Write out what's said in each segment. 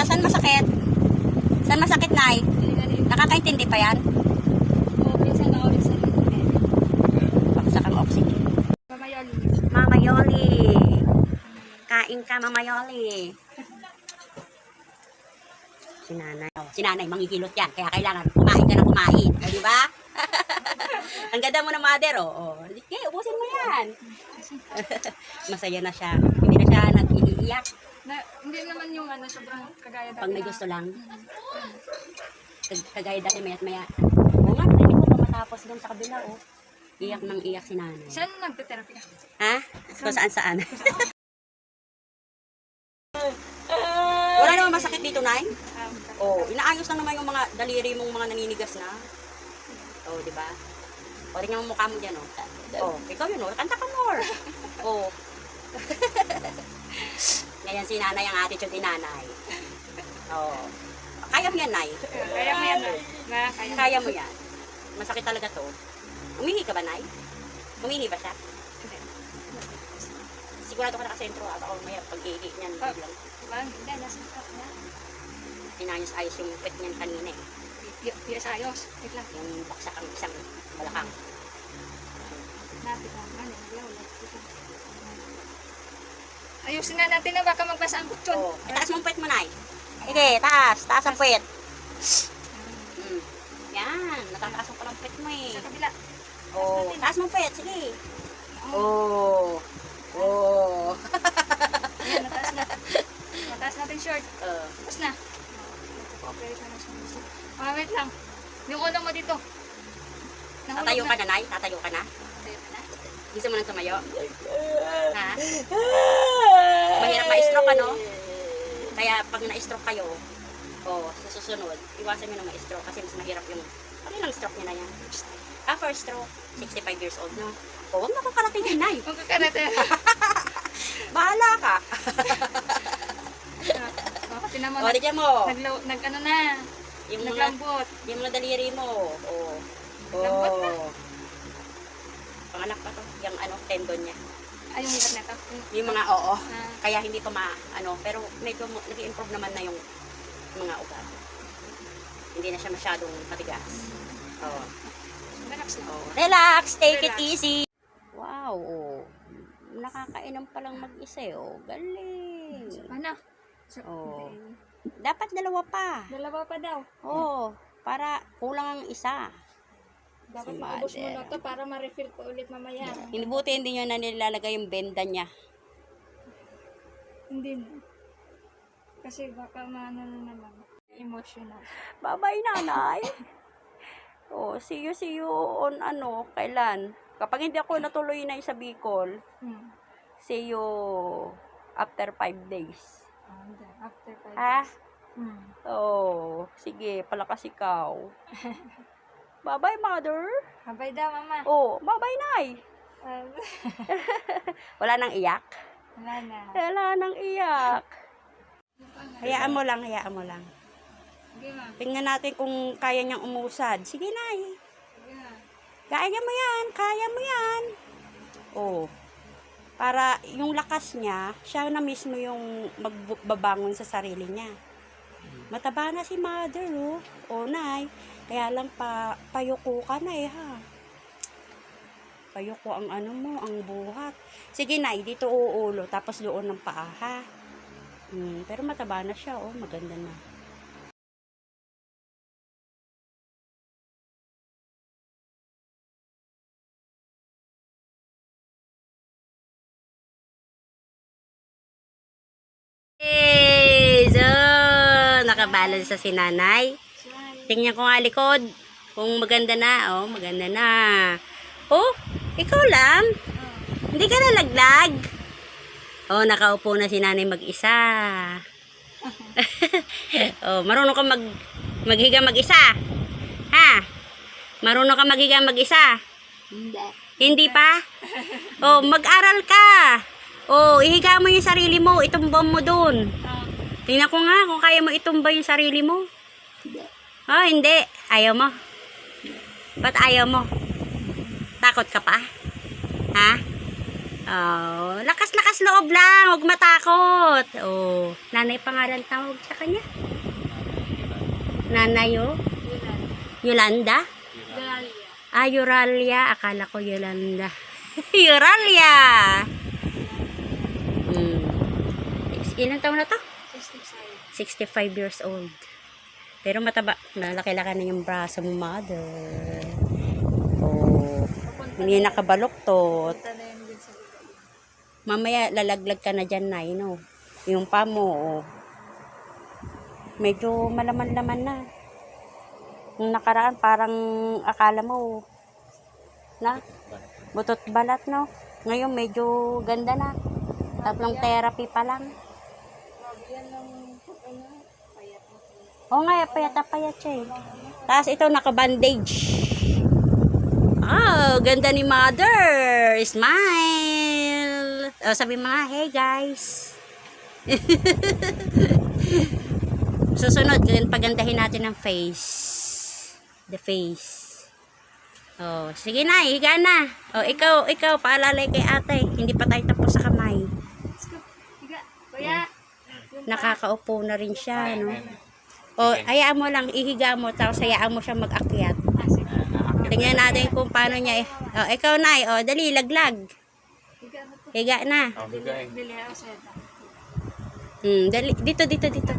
Saan masakit? Saan masakit, Nay? Nakakaintindi pa yan? Baksak ang oxygen. Mama Yoli. Kain ka, Mama Yoli. Si nanay. Oh, si nanay, yan. Kaya kailangan kumain ka na kumain. O, di ba? Ang ganda mo na, mother, oh. oh. Okay, ubusin mo yan. Masaya na siya. Hindi na siya nag-iiyak. Na, hindi naman yung ano, sobrang kagaya dati Pag may na- gusto lang. Kag- Kagaya dati maya't maya. Oo nga, narinig ko pa matapos doon sa kabila, oh. Iyak nang iyak si nanay. Saan nagte-therapy ka? Ha? Kung saan saan. Wala naman masakit dito, Nay? Um, Oh, inaayos lang naman yung mga daliri mong mga naninigas na. Oh, di ba? O, tingnan mo mukha mo dyan, oh. Oh, ikaw yun, oh. Kanta ka more. Oh. Ngayon si nanay ang attitude ni nanay. Oh. Kaya mo yan, Nay. kaya mo yan. Na, kaya. Kaya mo yan. Masakit talaga to. Umihi ka ba, Nay? Umihi ba siya? Sigurado ka nakasentro at ako may pag-ihi niyan. Ah. Biglang Bang, hindi, nasa top na. inayos-ayos yung pet niyan kanina eh. Pi- Piyas ayos. Wait lang. Yung baksak ang isang balakang. Napit. Ano, wala, wala. Ayusin na natin na baka magbasa ang kutsyon. Oh, taas mong pet mo, Nay. Sige, taas. Taas ang pet. Mm. Yan. Natataas mo palang pet mo eh. Sa kabila. Oh, taas mong pet. Sige. Oh. Oh. Ayan, nataas na. Nataas natin short. Uh, Tapos na. Operate na siya. Ah, wait lang. Yung ulo mo dito. Nahulog tatayo ka na, Nay. Tatayo ka na. Tatayo ka na. Gusto mo nang tumayo? Ha? Mahirap ma-stroke ano? Kaya pag na-stroke kayo, oh, sa susunod, iwasan nyo na ma-stroke kasi mas mahirap yung, ano lang stroke nyo na yan? Ah, first stroke, 65 years old, no? Oh, huwag na kong karating yun, Nay. Kung kakarate. Bahala ka. Tinan mo. O, tigyan mo. Naglaw, nag ano na. Yung mga, Naglambot. yung mga daliri mo. Oh. Lambot na. Oh. Panganak pa to. Yung ano, tendon niya. Ay, yung hirap na. Yung mga oo. Ah, Kaya hindi pa ma, ano, pero medyo nag-improve naman na yung mga ugat. Hindi na siya masyadong matigas. Oh. relax na. Oh. Relax, take it Relax. easy. Wow, oh. Nakakainom palang mag-isa, eh, oh. Galing. Ano? So, Oo. Dapat dalawa pa. Dalawa pa daw. Oh, para kulang ang isa. Dapat Si maubos mo na to para ma-refill ko ulit mamaya. Hinibuti hindi nyo na nilalagay yung benda niya. Hindi. Kasi baka maano na naman. Emotional. Bye-bye, nanay. oh, see you, see you on ano, kailan? Kapag hindi ako natuloy na sa Bicol, Hmm. see you after five days. Ah, hindi. After five Ha? days. Hmm. Oh, sige, palakas ikaw. Bye-bye, mother. Habay daw, mama. Oh, bye-bye, nay. Wala nang iyak? Wala na. Wala nang iyak. Hayaan mo lang, hayaan mo lang. Sige, ma. Tingnan natin kung kaya niyang umusad. Sige, nay. Sige. Kaya mo yan, kaya mo yan. Oh. Para yung lakas niya, siya na mismo yung magbabangon sa sarili niya. Mataba na si mother, oh. O, nay. Kaya lang pa, payuko ka na eh, ha. Payuko ang ano mo, ang buhat. Sige, nay, dito uulo, tapos doon ng paa, ha. Hmm, pero mataba na siya, oh. Maganda na. Nakabalance sa si nanay. Tingnan ko nga likod. Kung maganda na, oh, maganda na. Oh, ikaw lang? Hindi ka nalaglag? Oh, nakaupo na si nanay mag-isa. oh, marunong ka mag maghiga mag-isa. Ha? Marunong ka maghiga mag-isa? Hindi. Hindi pa? Oh, mag-aral ka. Oh, ihiga mo yung sarili mo, itumba mo dun. Tingnan ko nga kung kaya mo itumba yung sarili mo. Oh, hindi. Ayaw mo. Ba't ayaw mo? Takot ka pa? Ha? Oh, lakas-lakas loob lang, huwag matakot. Oh, nanay pangalan tawag sa kanya. Nanay oh. Yulan. Yolanda? Galia. Ah, Euralia. Akala ko Yolanda. Euralia! Hmm. Ilan taon na to? 65. 65 years old. Pero mataba. Malaki-laki na yung braso mo, mother. Oh. Hindi nakabaloktot. Mamaya lalaglag ka na dyan, Nay, no? Yung pa mo, oh. Medyo malaman-laman na. Nung nakaraan, parang akala mo, na, butot balat, no? Ngayon, medyo ganda na. Tatlong therapy pa lang. Grabe yan ng ano, payat na Oo nga, payat na payat siya eh. Tapos ito, naka-bandage. Oh, ganda ni mother. Smile. Oh, sabi mga, hey guys. Susunod, gan- pagandahin natin ang face. The face. Oh, sige na, higa na. Oh, ikaw, ikaw, paalalay kay ate. Hindi pa tayo tapos sa kamay. Higa. Kuya. Nakakaupo na rin siya, no? O, hayaan mo lang, ihiga mo, tapos hayaan mo siya mag-akyat. Ah, sige. Tingnan natin kung paano niya, eh. O, ikaw na, o, dali, laglag. Higa na to. Higa na. Dili ako sa ito. Hmm, dali, dito, dito, dito.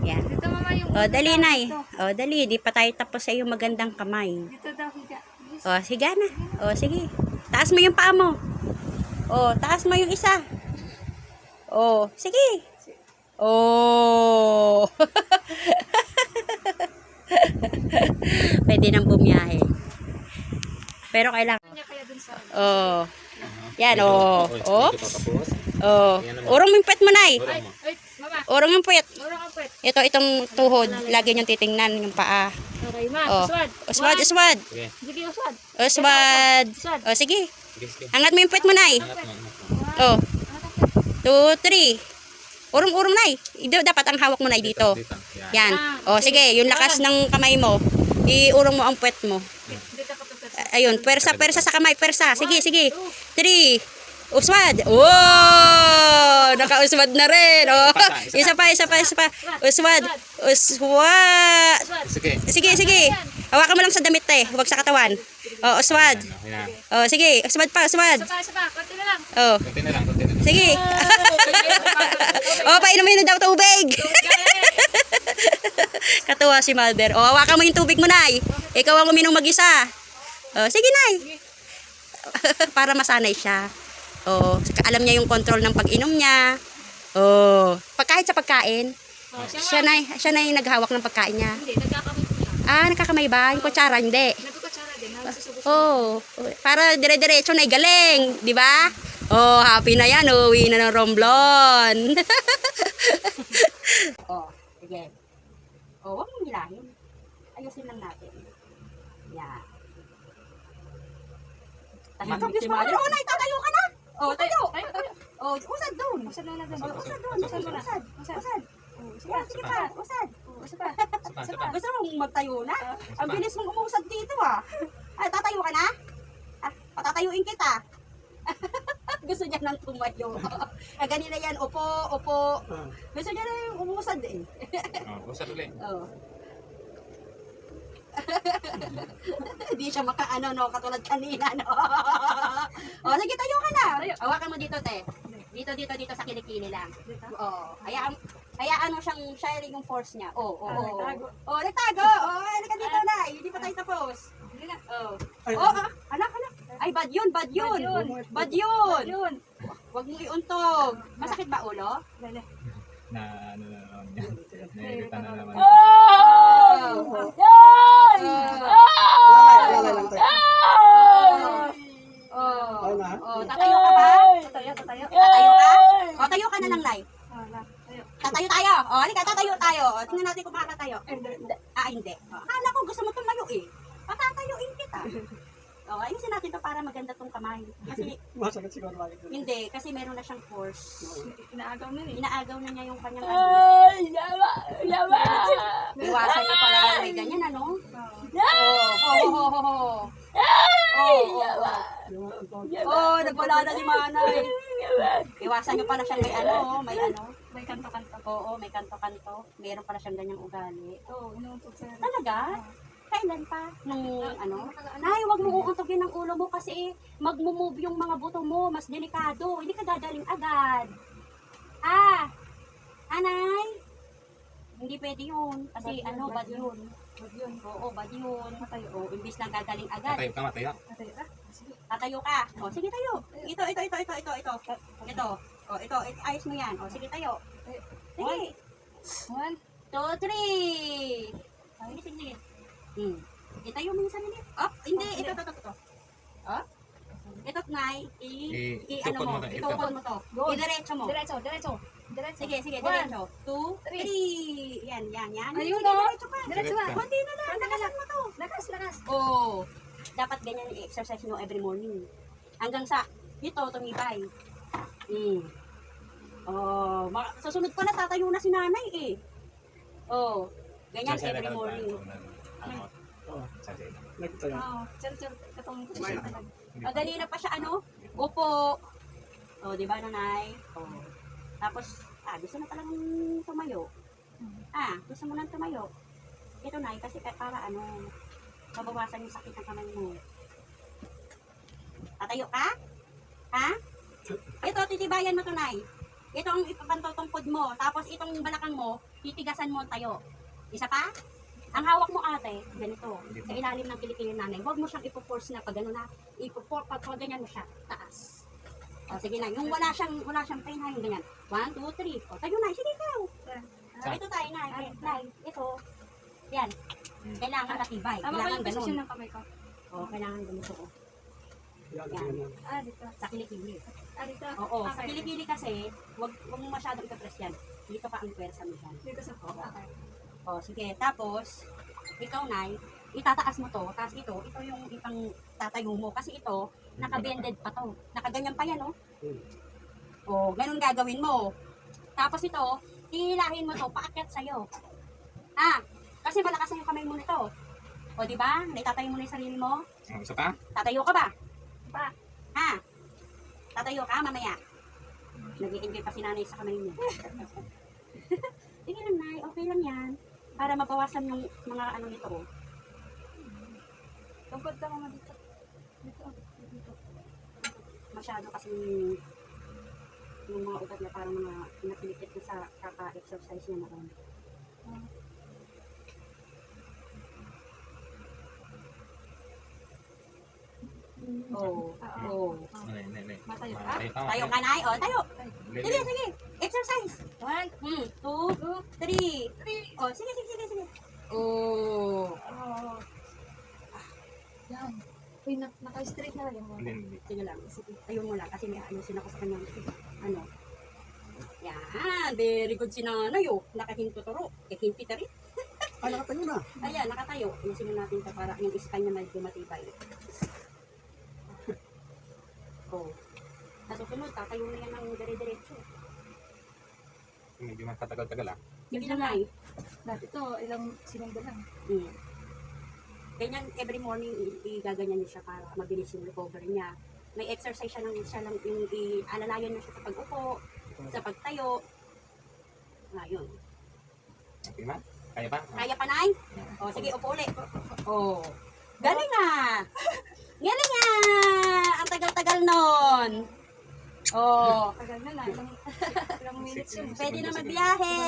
Yan. Dito mama yung O, dali na. O, dali, di pa tayo tapos sa iyong magandang kamay. Dito daw higa. O, higa na. O, sige. Taas mo yung paa mo. O, taas mo yung isa. O, sige. O. Pwede nang bumiyahe. Pero kailangan. Kanya kaya dun sa Oh. Yan, oh. Oh. Oh. Urong yung puwet mo, Nay. Urong yung pwet. Ito, itong tuhod. Lagi niyong titingnan yung paa. Okay, ma. Oh. Uswad. Uswad, uswad. Sige, uswad. Uswad. Oh, sige. Angat mo yung puwet mo, Nay. One. Oh. Two, three. Urong-urong, Nay. Dapat ang hawak mo, Nay, dito. Yan. Oh, sige. Yung lakas ng kamay mo. Iurong mo ang puwet mo. Ayun, persa, persa sa kamay, persa. Sige, sige. Three. Uswad. Oh! Nakauswad na rin. Oh. Isa pa, isa pa, isa pa. Uswad. Uswad. Sige. Sige, sige. Hawakan mo lang sa damit eh. Huwag sa katawan. Oh, uswad. Oh, sige. Uswad pa, uswad. Isa pa, isa pa. Konti na lang. Oh, Kunti na lang, kunti na lang. sige. oh, painumin na daw tubig. Katuwa si mother. Oh, hawakan mo yung tubig mo, Nay. Ikaw ang uminom mag-isa. Sige, Nay. Para masanay siya. Oh, saka alam niya yung control ng pag-inom niya. Oh, pag kahit sa pagkain, Oh, siya siya na, siya na yung naghawak ng pagkain niya. Hindi, siya. Ah, nakakamay ba? Yung kutsara, hindi. Nagkukutsara din. Nagsusubok. Oh, para dire-diretso na galing, di ba? Oh, happy na yan, uwi na ng Romblon. oh, sige. Oh, wag mong hilahin. Ayusin lang natin. Yan. Tahimik si Mother. Oh, nay, tatayo ka na. Oh, tayo. Tayo, tayo. Oh, usad doon. Usad na lang doon. Usad doon. Usad Usad, mo na. usad. Usad. Usad. Sige, sige pa. Usad. Usad pa. Sapa. Gusto mong magtayo na? Ang bilis mong umusad dito ah. Ay, tatayo ka na? Ah, patatayuin kita. Gusto niya nang tumayo. ah, ganina yan, opo, opo. Gusto niya na yung umusad eh. Oh, usap ulit. Oh. Hindi siya makaano no, katulad kanina no. oh, sige tayo ka na. Hawakan mo dito te. Dito dito dito sa kilikili lang. Dito. Oo. Hayaan hayaan mo siyang sharing yung force niya. Oo, oo, Ah, oo. nagtago. Oh, nagtago. Oh, halika dito na. Hindi pa tayo tapos. Hindi na. Ah, anak, anak. Ay, bad yun, bad yun. Bad yun. Bad yun. Yun. Huwag mong iuntog. Masakit ba ulo? Lala. Na, ano na naman yan. Nairita na naman. Oh. Oh. Oh, tatayo ka ba? Tatayo, tatayo. Tatayo ka? O, tayo ka na lang, Lai. Ah, la. Tayo. Tatayo tayo. O, halika, tatayo tayo. O, tingnan natin kung makakatayo. Ah, hindi. O, akala ko gusto mo tumayo eh. Patatayuin kita. O, ayusin natin to para maganda tong kamay. Kasi, Masakit siguro bakit yun. hindi, kasi meron na siyang force. Inaagaw na eh. Inaagaw na niya yung kanyang ano. Iwasan na pala yung may ganyan, ano? Oo. Oo, ho, ho, ho, ho. Oo, oo, oo. Oh, nagwala na si Manay. Iwasan nyo pala siyang may ano, may ano. May kanto-kanto. Oo, may kanto-kanto. Meron pala siyang ganyang ugali. Oo, inuuntog sa Talaga? Kailan pa? Nung ano? Nay, wag mo uuntogin ng ulo mo kasi magmumove yung mga buto mo. Mas delikado. Hindi ka gagaling agad. Ah! Anay? Hindi pwede yun. Kasi Bad ano, bad bad yun. Huwag yun. Oo, bad yun. Oo, imbis na gagaling agad. Matayo ka, matayo. Matayo ka? Sige. Tatayo ka. O, sige tayo. Ito, ito, ito, ito, ito, ito. Ito. O, ito, it- ayos mo yan. O, sige tayo. Sige. One. Two, three. Sige, sige. Hmm. Itayo mo yung sarili. Up, hindi. Ito, ito, ito, ito. Up. Ito, Nay. I, I- i, ano mo. mo to, Itukod mo to. Go. Idiretso mo. Diretso, diretso. Diretso. Sige, sige, One. diretso. Two, three. Yan, yan, yan. Ayun, no? diretso ka. Diretso ka. Konti na lang. Lakasan mo to. Lakas, lakas. Oh, dapat ganyan yung exercise nyo every morning. Hanggang sa, ito, tumibay. Mm. Oh, sa sunod pa na tatayo na si nanay eh. Oh, ganyan every morning. Sa- Nagtayo. Oo. Chal, chal. Katong ko siya talaga. Madali na pa siya ano, upo. Oh, di ba nanay? Oh. Tapos, ah, gusto na palang tumayo. Ah, gusto mo nang tumayo. Ito nay, kasi pa- para ano, mabawasan yung sakit ng kamay mo. Tatayo ka? Ha? Ito, titibayan mo to, Nay. Ito ang ipapantotongkod mo. Tapos itong balakang mo, titigasan mo tayo. Isa pa? Ang hawak mo ate, ganito. Sa ilalim ng kilikili nanay. Huwag mo siyang ipo-force na pag gano'n na. Ipo-force, pag pag ganyan mo siya, taas. O, sige na. Yung wala siyang, wala siyang pain ha, yung ganyan. One, two, three. O, tayo na. Sige, ikaw. Sa- Ito tayo, Nay. Nay, ito. Yan. Kailangan matibay. Tama ba Kailangan yung ganun. posisyon ng kamay ko? O, kailangan ganito. O, Yan, Yan. Ah, dito. sa kilikili. Ah, dito. Oo, sa Okay. kilikili kasi, wag wag mo masyadong ipapress yan. Dito pa ang pwersa mo dyan. Dito sa Oo. Okay. O, sige. Tapos, ikaw, Nay, itataas mo to. Tapos ito, ito yung ipang tatayo mo. Kasi ito, naka-bended pa to. Nakaganyan pa yan, oh. O, ganun gagawin mo. Tapos ito, hihilahin mo to, paakyat sa'yo. Ah, kasi malakas na yung kamay mo nito. O, di ba? Naitatayo mo na yung sarili mo. Oh, Isa pa? Tatayo ka ba? Pa. Ha? Tatayo ka mamaya. Nag-i-enjoy pa si nanay sa kamay niya. Sige lang, Nay. Okay lang yan. Para mabawasan yung mga ano nito. oh. Tungkod ka mama dito. Dito. Dito. Masyado kasi yung mga ugat niya parang mga napilikit na sa kaka-exercise niya noon. Oo. Oo. Oo. Matayo ka. Matayo ka. Tayo ka, Nay. O, tayo. Lili. Sige, sige. Exercise. One, Hmm. Two, two, three. O, sige, sige, sige, sige. Oo. oh. Yan. Uy, na naka-straight na lang mo. Hindi, hindi. Sige lang, sige. Ayun mo lang kasi may ayusin ako sa kanya. Ano? Yan, very good si nanay oh. Nakahinto turo. Eh, hinti ta rin. Ay, nakatayo na. Ayan, nakatayo. Ayusin na natin ito para yung spine niya medyo matibay. Oh. Sa susunod, tatayo na yan ng dire-diretso. Medyo magkatagal-tagal ah. Sige lang, Nay. Dati to, ilang sinunda lang. Hmm. Ganyan, every morning, igaganyan niya siya para mabilis yung recovery niya. May exercise siya lang, siya lang yung i-alalayan niya siya sa pag-upo, sa pagtayo. Ah, yun. Okay na? Kaya pa? Kaya pa, Nay? O, sige, upo ulit. O. Galing na! Galing na! Ang tagal-tagal nun. O. Tagal na na. Ilang, minutes yun. Pwede na magbiyahe.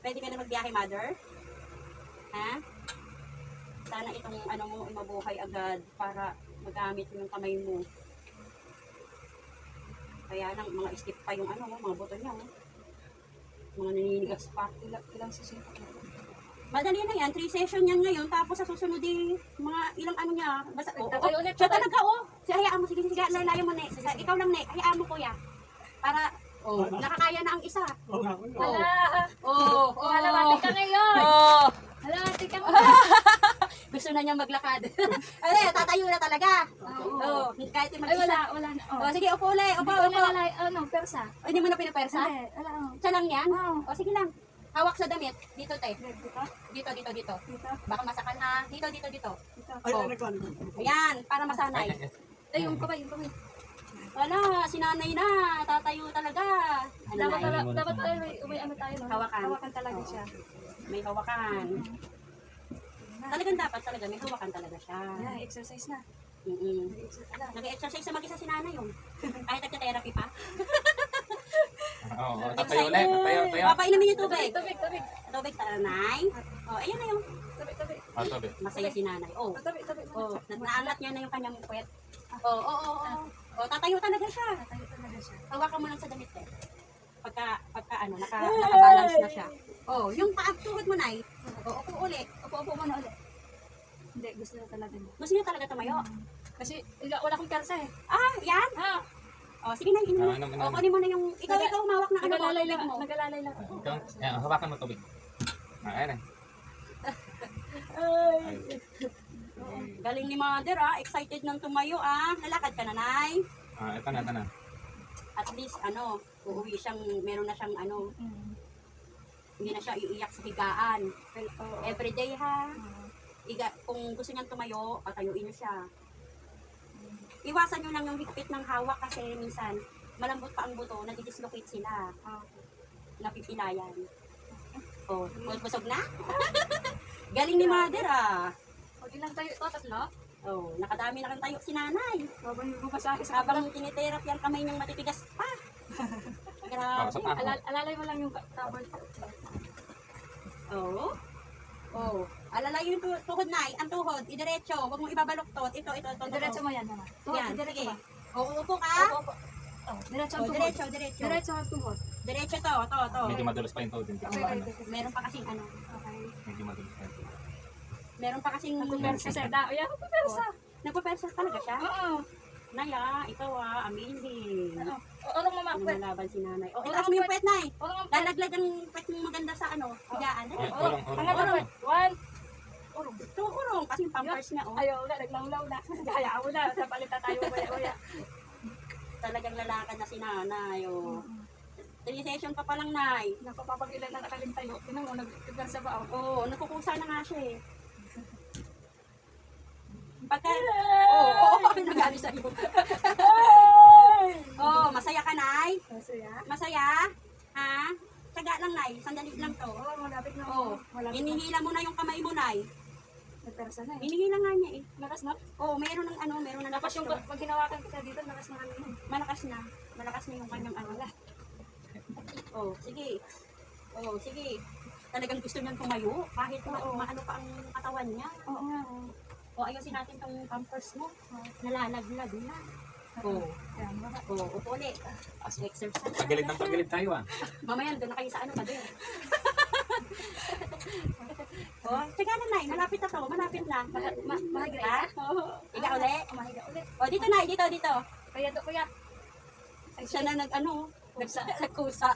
Pwede ka na magbiyahe, mother? Ha? Sana itong ano mo ay mabuhay agad para magamit yung kamay mo. Kaya lang, mga stiff pa yung ano, mga buto niya. oh. Mga naninigas pa. Ilang, ilang session pa. Madali na yan, 3 session yan ngayon, tapos sa susunod din, mga ilang ano niya, basta, oo, oo, ulit, siya talaga, oh, siya, hayaan mo, sige, sige, lalayo mo, ne, ikaw lang, ne, hayaan mo, kuya, para, oh, nakakaya na ang isa, Oo nga, oo nga. oh, Hala, oh, oh, halamati ka ngayon. oh, Halamati ka gusto na niya maglakad, ay, tatayo na talaga, Oo. oh, kahit yung Ay, mag-isa, wala, wala na. oh, sige, upo ulit, upo, Hindi ko upo, ano, persa. oh, hindi mo na pinapersa, Hindi, wala, oh. siya lang yan, Oo. oh, sige lang, hawak sa damit, dito, te, Dito, dito, dito, dito, dito, baka masakan ha, dito, dito, dito, dito. Ay, Oh. ayan, para masanay, Ay, yung kamay, yung kamay. Wala, si nanay na. Tatayo talaga. Dapat na, na dapat pala may, may ano tayo, no? Hawakan. Hawakan talaga siya. may hawakan. Talagang dapat talaga, may hawakan talaga siya. Ayan, exercise na. Exercise na. Nag-exercise sa mag-isa si nanay yun. Kahit nagka-therapy pa. Oo, oh, tatayo ulit. Tatayo, tayo. Papainumin yung tubig. Tubig, tubig. Tubig ta, nanay. Oh, ayan na yung Tubig, tubig. Oh, tabi. masaya si nanay. Oh, Oh, tubig, tubig. oh, na- naangat niya na yung kanyang puwet. Oh, oh, oh, oh. Oh, tatayo talaga siya. Tatayo talaga siya. Hawakan mo lang sa damit eh. Pagka, pagka ano, naka, nakabalance na siya. Oh, yung paag tuhod mo, nay. Oh, upo ulit. Upo, upo mo na ulit. Hindi, gusto na talaga niya. Gusto niya talaga tumayo. Kasi wala, wala akong persa eh. Ah, yan. Ha? Oh, sige na, inom na. Oh, kunin mo na yung, ikaw, ikaw umawak na ano, Nagalalay lang, mo. nagalalay lang. Ikaw, ayan, hawakan mo tubig. Ah, ayan eh. Galing ni mother ah, excited nang tumayo ah. Lalakad ka na, nay. Ah, ito na, ito na. At least, ano, uuwi siyang, meron na siyang, ano, Mm. hindi na siya iiyak sa higaan. Well, oo. Everyday ha. Oo. Iga, kung gusto niyang tumayo, patayuin niyo siya. Iwasan niyo lang yung higpit ng hawak kasi minsan, malambot pa ang buto, nadidislocate sila. Ah, Napipilayan. Oh, busog na? Galing ni mother ah. O, ilang tayo ito? Tatlo? Oh, nakadami na kang tayo si nanay. Habang yung bumasahe sa Habang tinitherapy ang kamay niyang matitigas pa. Oh, Grabe. Alal alalay mo lang yung towel. Oo. Oh. Alalayo yung tu- tuhod na, ang tuhod, idiretso, huwag mong ibabaluktot. Ito, ito, ito. ito. Diretso mo yan, mama. Tuhod, Yan, diretso sige. ba? Oo, upo ka. Opo, opo. Oh, diretso ang Oh, tuhod. diretso, diretso. Diretso ang tuhod. Diretso to, to, to. Medyo madulas pa yung tuhod. Okay, okay, okay. Meron pa kasing ano, Okay. Medyo madulas pa yung tuhod. meron pa kasing Nagpupersa siya. Da, yan, nagpupersa. Nagpapersa talaga siya. Oo. Naya, ikaw ah, amazing. Ano? O, Anong mama? Ano Kwet? nalaban si nanay. O, itaas mo yung pet, nay. Anong ang kwet? Lalaglag ang pet mo maganda sa ano, higaan. Oh. Angat ang kwet. One. Urong. Ito, urong, kasi pampers niya, oh. Ayaw na, naglawlaw na. Hayaan mo na. Napalitan tayo maya-maya. Talagang lalakad na si nanay, oh. Session pa pa lang, nay. Napapapagilan na nakalintayo. Tinan mo, nagpupersa ba ako? Oo, oh, nakukusa na nga siya eh. Pagka, oo, oo, oo, nagali sa'yo. Oh, masaya ka, Nay? Masaya. Masaya? Ha? Tsaga lang, Nay. Sandali lang to. Oo, malapit na. Oo. Malapit na. Hinihila mo na yung kamay mo, Nay. Nagpersa na eh. Hinihila nga niya eh. Lakas na. Oo, mayroon ng ano, mayroon ng Tapos yung to. pag hinawakan kita dito, lakas na kami. Malakas na. Malakas na yung kanyang ano. Oo, sige. Oo, sige. Talagang gusto niyang tumayo kahit ma- Oo. maano pa ang katawan niya. Oo nga. oo. O ayusin natin tong pampers mo. Nalalaglag na. Oo. Oo, upo ulit. Exercise. Pagilid ng pagilid tayo ah. Mamaya doon na kayo sa ano pa doon. oh, tsaga na Nay, malapit na to, malapit na. Ma- ma- mahiga? Oo. Higa ulit. Mahiga ulit. O, dito Nay, dito, dito. Kaya to, kuya. Ay, siya na nag ano, nagsa, nagkusa.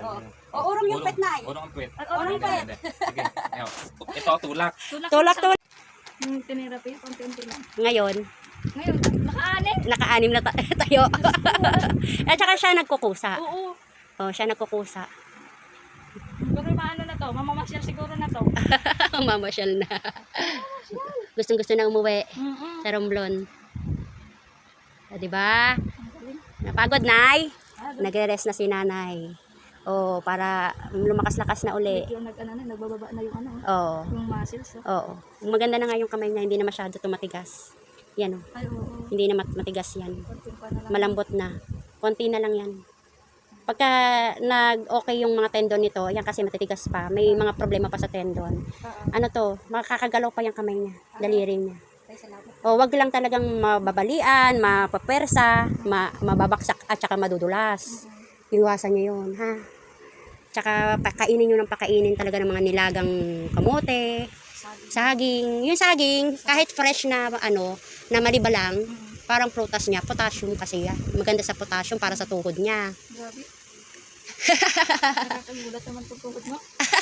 Oo. O, urong yung pet Nay. Urong ang puwet. Urong pet. Sige. Ito, tulak. Tulak, tulak. Yung tinirapi, konti-unti lang. Ngayon, Ngayon, nakaanin. nakaanim na ta- tayo. At saka siya nagkukusa. Oo. Oh, siya nagkukusa. Mamamasyal siguro na to. Mamasyal na. Gustong gusto na umuwi Mm-mm. sa Romblon. O, diba? Napagod, Nay? Ah, Nagre-rest na si nanay. Oh, para lumakas-lakas na uli. Medyo nag, ano na, nagbababa na yung ano, Oo. yung muscles. Oh. Oo. Maganda na nga yung kamay niya, hindi na masyado tumatigas. Yan oh. Ay, oo. oo. Hindi na mat- matigas yan. Malambot na. Konti na lang yan. Pagka nag-okay yung mga tendon nito, yan kasi matitigas pa. May mga problema pa sa tendon. Ano to, makakagalaw pa yung kamay niya, daliri niya. O, wag lang talagang mababalian, mapapwersa, ma mababaksak at saka madudulas. Iwasan niyo yun, ha? Tsaka pakainin nyo ng pakainin talaga ng mga nilagang kamote, saging. Yung saging, kahit fresh na ano, na malibalang, Mm. parang prutas niya, potassium kasi yan. Maganda sa potassium para sa tuhod niya. Grabe. Nakakagulat naman itong tuhod mo.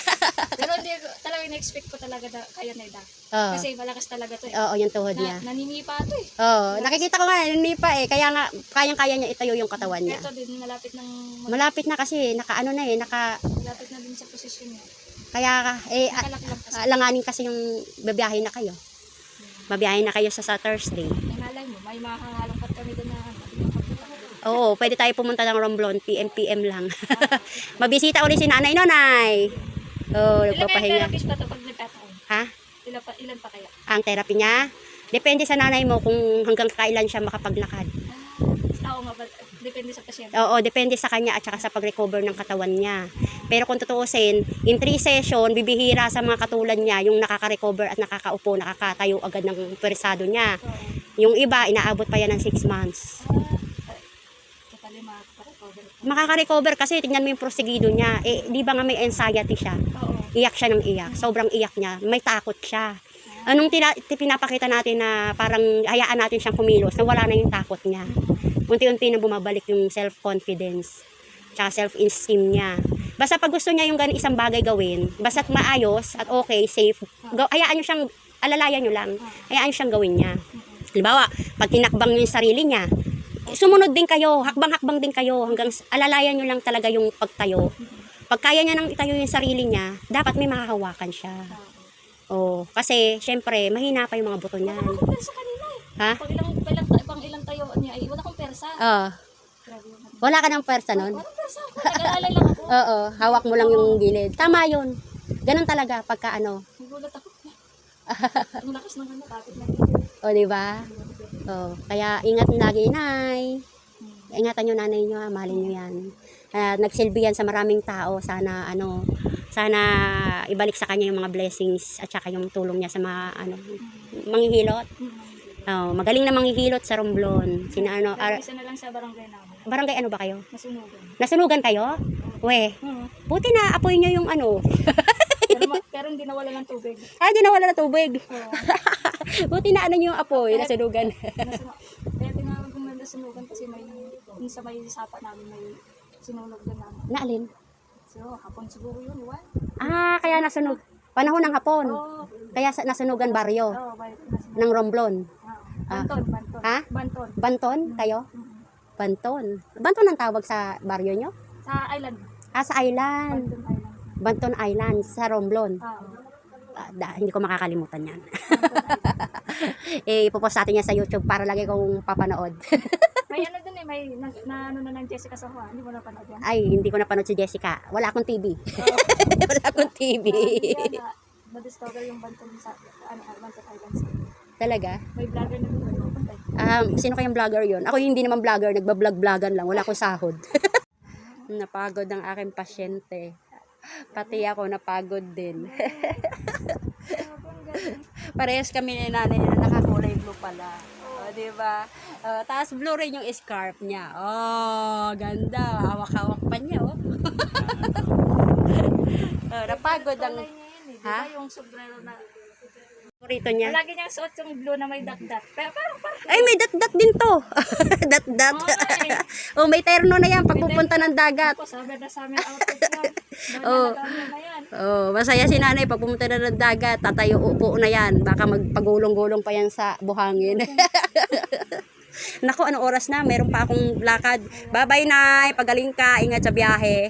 Pero hindi, ko- talaga in-expect ko talaga na kaya na ida. Oo. Kasi malakas talaga to eh. Oo, yung tuhod Na, niya. naninipa to eh. Oo, nakikita ko nga, hindi pa eh. Kaya nga, kayang-kaya niya itayo yung katawan niya. Ito din, malapit ng, Malapit na kasi, naka ano na eh, naka, malapit na din sa posisyon niya. kaya, eh, a- Nakalak lang kasi. alanganin kasi yung babiyahe na kayo. Mabiyahe na kayo sa, sa Thursday. Ay, malay mo, may makakalangkat kami doon na ano. Oo, pwede tayo pumunta ng Romblon, PM-PM lang. Mabisita ulit si nanay no, nay. Oo, Ilan kaya nagpapahinga. therapist pa to pag nagkataon? Ha? Ilan pa, ilan pa kaya? Ang therapy niya? Depende sa nanay mo kung hanggang kailan siya makapaglakad. Ah, oo nga ba? Depende sa pasyente. Oo, depende sa kanya at saka sa pag-recover ng katawan niya. Pero kung tutuusin, in 3 session, bibihira sa mga katulad niya, yung nakaka-recover at nakakaupo, nakakatayo agad ng pwersado niya. Yung iba, inaabot pa yan ng 6 months. Ah, makaka-recover. Kasi tingnan mo yung prosegido niya. Eh, di ba nga may anxiety siya? Oo. Iyak siya ng iyak. Sobrang iyak niya. May takot siya. Anong tina- ti- pinapakita natin na parang hayaan natin siyang kumilos na wala na yung takot niya. Unti-unti na bumabalik yung self-confidence tsaka self-esteem niya. Basta pag gusto niya yung ganun isang bagay gawin, basta't maayos at okay, safe, gaw- hayaan niyo siyang, alalayan niyo lang, hayaan niyo siyang gawin niya. Halimbawa, pag tinakbang niyo yung sarili niya, sumunod din kayo, hakbang-hakbang din kayo, hanggang alalayan niyo lang talaga yung pagtayo. Pag kaya niya nang itayo yung sarili niya, dapat may makahawakan siya. Oh, kasi syempre mahina pa yung mga buto niyan. Wala akong persa kanina eh. Ha? Pag ilang, ilang, pang ilang tayo niya, ay, wala akong persa. Oh, ano. wala ka ng pwersa nun? Walang persa. Nag-aalala lang ako. Oo, hawak mo lang yung gilid. Tama yun. Ganun talaga pagka ano. Nagulat ako. Ang lakas ng ano, kapit na O, di ba? Oh, kaya ingat lagi, nay. Ingatan nyo nanay nyo, ah, mahalin nyo yan. Ah, nagsilbi yan sa maraming tao. Sana, ano, sana ibalik sa kanya yung mga blessings at saka yung tulong niya sa mga, ano, manghihilot. Oh, magaling na manghihilot sa Romblon. Sina, ano, ar- Isa na lang sa barangay namin. barangay ano ba kayo? Nasunugan. Nasunugan kayo? We, Hmm. buti na apoy nyo yung ano. Pero, ma- pero hindi nawala ng tubig. Ah, di nawala na tubig. Oo. buti na ano yung apoy, nasunugan. Nasunu- Kaya tinawag ko na nasunugan kasi may, yung sa may sapa namin may sinunog doon namin. Naalin? So, hapon siguro yun, iwan. Ah, kaya nasunog. Panahon ng hapon. Oo. Kaya sa, nasunugan baryo Oo, balik ng Romblon. Ah, Banton, Banton. Ha? Banton. Banton kayo? Mhm. Banton. Banton ang tawag sa baryo nyo? Sa island. Ah, sa island. Banton Island. Banton Island, sa Romblon. Da, hindi ko makakalimutan yan. eh, ipopost natin yan sa YouTube para lagi kong papanood. may ano dun eh, may na, na ano na ng Jessica Soho. Hindi mo na panood yan. Ay, hindi ko napanood si Jessica. Wala akong TV. Oo. Wala akong TV. Na-discover yung Banton sa, ano, Banton Islands. Talaga? May vlogger na eh. Um, sino kayang vlogger yon? Ako hindi naman vlogger, nagbablog-vlogan lang. Wala akong sahod. napagod ang aking pasyente. Pati ako napagod din. Parehas kami ni nanay na nakakulay blue pala. O, di ba? Uh, tapos blue rin yung scarf niya. Oh, ganda. Hawak-hawak pa niya, oh. oh napagod ang eh. Ha? yung sombrero na... paborito niya. Lagi niyang suot yung blue na may dakdak. Pero parang parang... Ay, may dat-dat din to. nga eh. oh, may terno na yan pag pupunta ng dagat. Ako, sabi na sa amin outfit yan. Oh, masaya si nanay pag pumunta na ng dagat, tatayo upo na yan. Baka magpagulong-gulong pa yan sa buhangin. Nako, anong oras na? Meron pa akong lakad. Bye-bye, Nay. Pagaling ka. Ingat sa biyahe.